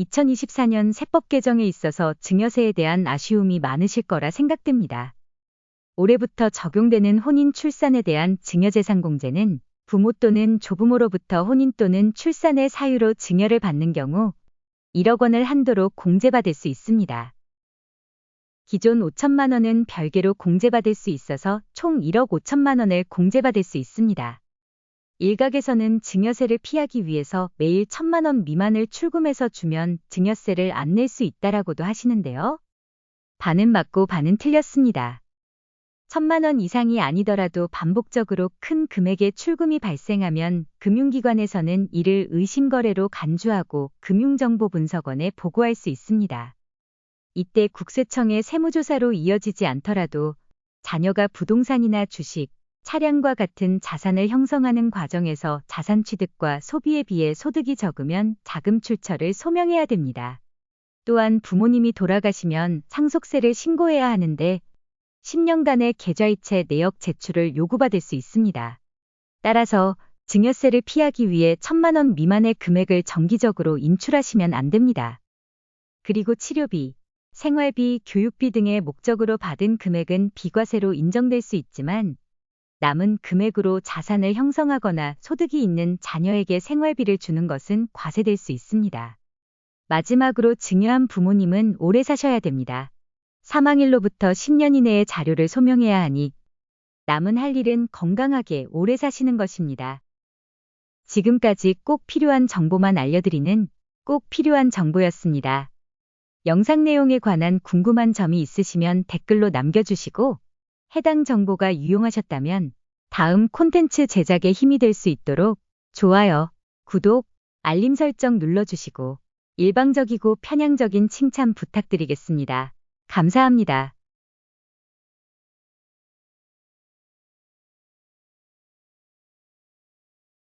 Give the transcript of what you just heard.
2024년 세법 개정에 있어서 증여세에 대한 아쉬움이 많으실 거라 생각됩니다. 올해부터 적용되는 혼인 출산에 대한 증여재산 공제는 부모 또는 조부모로부터 혼인 또는 출산의 사유로 증여를 받는 경우 1억 원을 한도로 공제받을 수 있습니다. 기존 5천만 원은 별개로 공제받을 수 있어서 총 1억 5천만 원을 공제받을 수 있습니다. 일각에서는 증여세를 피하기 위해서 매일 천만 원 미만을 출금해서 주면 증여세를 안 낼 수 있다라고도 하시는데요. 반은 맞고 반은 틀렸습니다. 천만 원 이상이 아니더라도 반복적으로 큰 금액의 출금이 발생하면 금융기관에서는 이를 의심거래로 간주하고 금융정보분석원에 보고할 수 있습니다. 이때 국세청의 세무조사로 이어지지 않더라도 자녀가 부동산이나 주식, 차량과 같은 자산을 형성하는 과정에서 자산 취득과 소비에 비해 소득이 적으면 자금 출처를 소명해야 됩니다. 또한 부모님이 돌아가시면 상속세를 신고해야 하는데 10년간의 계좌이체 내역 제출을 요구받을 수 있습니다. 따라서 증여세를 피하기 위해 천만 원 미만의 금액을 정기적으로 인출하시면 안 됩니다. 그리고 치료비, 생활비, 교육비 등의 목적으로 받은 금액은 비과세로 인정될 수 있지만 남은 금액으로 자산을 형성하거나 소득이 있는 자녀에게 생활비를 주는 것은 과세될 수 있습니다. 마지막으로 증여한 부모님은 오래 사셔야 됩니다. 사망일로부터 10년 이내의 자료를 소명해야 하니 남은 할 일은 건강하게 오래 사시는 것입니다. 지금까지 꼭 필요한 정보만 알려드리는 꼭 필요한 정보였습니다. 영상 내용에 관한 궁금한 점이 있으시면 댓글로 남겨주시고 해당 정보가 유용하셨다면 다음 콘텐츠 제작에 힘이 될 수 있도록 좋아요, 구독, 알림 설정 눌러주시고 일방적이고 편향적인 칭찬 부탁드리겠습니다. 감사합니다.